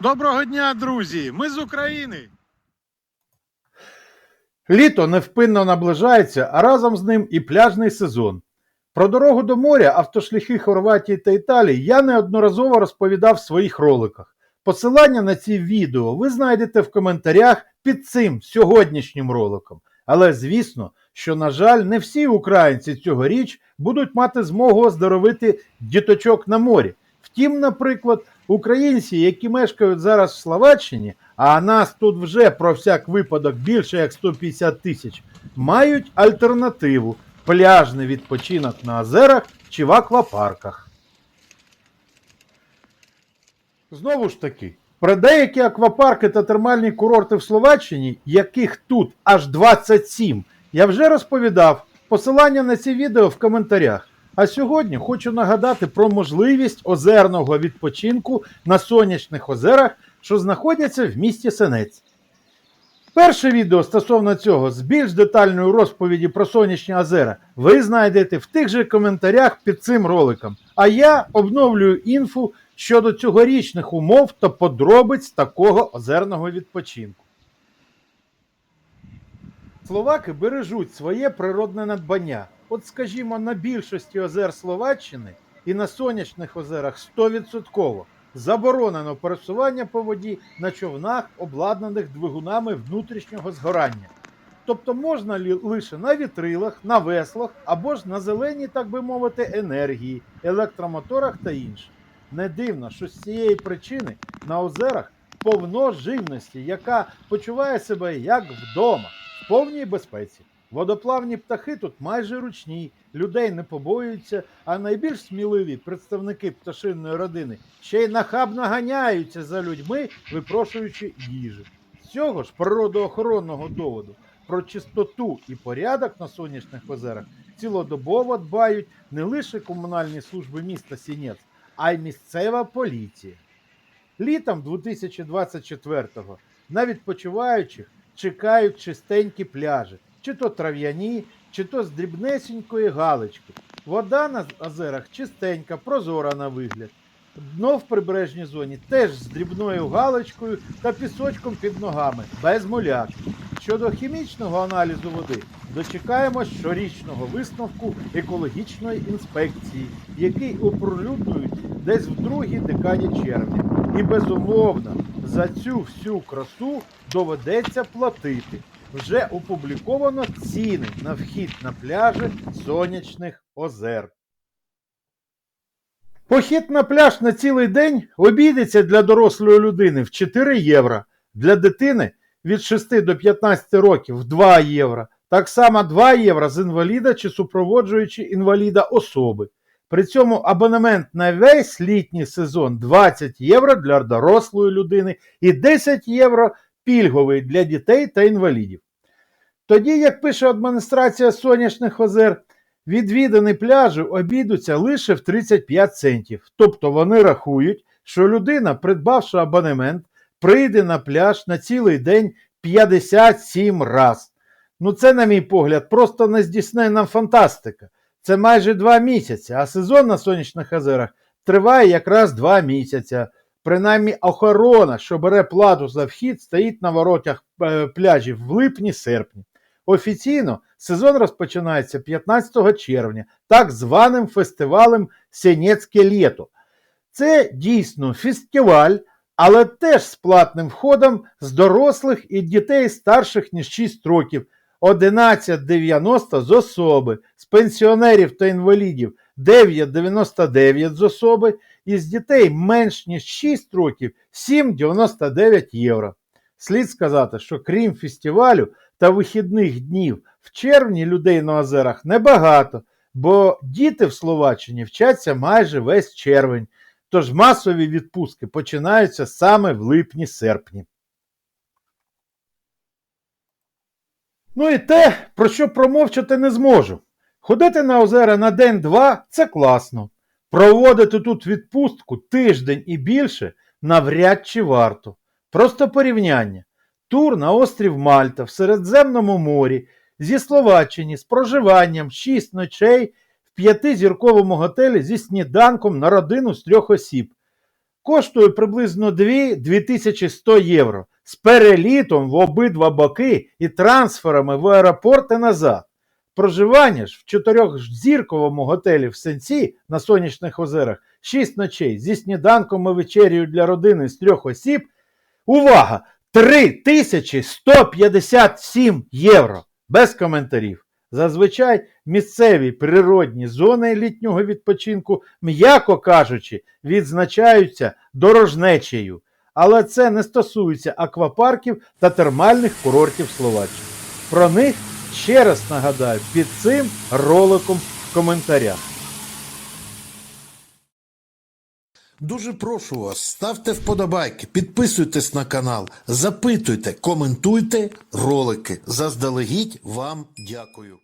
Доброго дня, друзі! Ми з України. Літо невпинно наближається, а разом з ним і пляжний сезон. Про дорогу до моря, автошляхи Хорватії та Італії я неодноразово розповідав в своїх роликах. Посилання на ці відео ви знайдете в коментарях під цим сьогоднішнім роликом. Але звісно, що, на жаль, не всі українці цьогоріч будуть мати змогу оздоровити діточок на морі. Втім, наприклад, українці, які мешкають зараз в Словаччині, а нас тут вже про всяк випадок більше як 150 тисяч, мають альтернативу пляжний відпочинок на озерах чи в аквапарках. Знову ж таки, про деякі аквапарки та термальні курорти в Словаччині, яких тут аж 27, я вже розповідав. Посилання на ці відео в коментарях. А сьогодні хочу нагадати про можливість озерного відпочинку на сонячних озерах, що знаходяться в місті Сенець. Перше відео стосовно цього з більш детальною розповіді про сонячні озера ви знайдете в тих же коментарях під цим роликом. А я обновлюю інфу щодо цьогорічних умов та подробиць такого озерного відпочинку. Словаки бережуть своє природне надбання. От, скажімо, на більшості озер Словаччини і на сонячних озерах 100% заборонено пересування по воді на човнах, обладнаних двигунами внутрішнього згорання. Тобто можна лише на вітрилах, на веслах або ж на зеленій, так би мовити, енергії, електромоторах та інше. Не дивно, що з цієї причини на озерах повно живності, яка почуває себе як вдома, в повній безпеці. Водоплавні птахи тут майже ручні, людей не побоюються, а найбільш сміливі представники пташинної родини ще й нахабно ганяються за людьми, випрошуючи їжі. З цього ж природоохоронного доводу про чистоту і порядок на сонячних озерах цілодобово дбають не лише комунальні служби міста Сінець, а й місцева поліція. Літом 2024-го на відпочиваючих чекають чистенькі пляжі, чи то трав'яні, чи то з дрібнесенької галочки. Вода на озерах чистенька, прозора на вигляд. Дно в прибережній зоні теж з дрібною галочкою та пісочком під ногами, без муляк. Щодо хімічного аналізу води, дочекаємось щорічного висновку екологічної інспекції, який оприлюднюють десь в другій декаді червня. І безумовно за цю всю красу доведеться платити. Вже опубліковано ціни на вхід на пляжі сонячних озер. Похід на пляж на цілий день обійдеться для дорослої людини в 4 євро, для дитини від 6 до 15 років в 2 євро, так само 2 євро з інваліда чи супроводжуючи інваліда особи. При цьому абонемент на весь літній сезон 20 євро для дорослої людини і 10 євро пільговий для дітей та інвалідів. Тоді, як пише адміністрація сонячних озер, відвідані пляжі обійдуться лише в 35 центів. Тобто вони рахують, що людина, придбавши абонемент, прийде на пляж на цілий день 57 раз. Ну це, на мій погляд, просто нездійсненна фантастика. Це майже два місяці, а сезон на сонячних озерах триває якраз два місяці. Принаймні охорона, що бере плату за вхід, стоїть на воротях е, пляжів в липні-серпні. Офіційно сезон розпочинається 15 червня, так званим фестивалем Сенецьке літо. Це дійсно фестиваль, але теж з платним входом з дорослих і дітей старших ніж 6 років, 11,90 з особи, з пенсіонерів та інвалідів 9,99 з особи, і з дітей менш ніж 6 років 7,99 євро. Слід сказати, що крім фестивалю та вихідних днів в червні людей на озерах небагато, бо діти в Словаччині вчаться майже весь червень, тож масові відпустки починаються саме в липні-серпні. Ну і те, про що промовчати не зможу. Ходити на озера на день-два це класно. Проводити тут відпустку тиждень і більше навряд чи варто. Просто порівняння. Тур на острів Мальта в Середземному морі зі Словаччини з проживанням 6 ночей в п'ятизірковому готелі зі сніданком на родину з трьох осіб. коштує приблизно 2-2100 євро з перелітом в обидва боки і трансферами в аеропорт і назад. Проживання ж в чотирьохзірковому готелі в Сенці на сонячних озерах 6 ночей зі сніданком і вечерею для родини з трьох осіб. Увага! 3157 євро. Без коментарів. Зазвичай місцеві природні зони літнього відпочинку, м'яко кажучи, відзначаються дорожнечею. Але це не стосується аквапарків та термальних курортів Словаччини. Про них ще раз нагадаю під цим роликом в коментарях. Дуже прошу вас, ставте вподобайки, підписуйтесь на канал, запитуйте, коментуйте ролики. Заздалегідь вам дякую.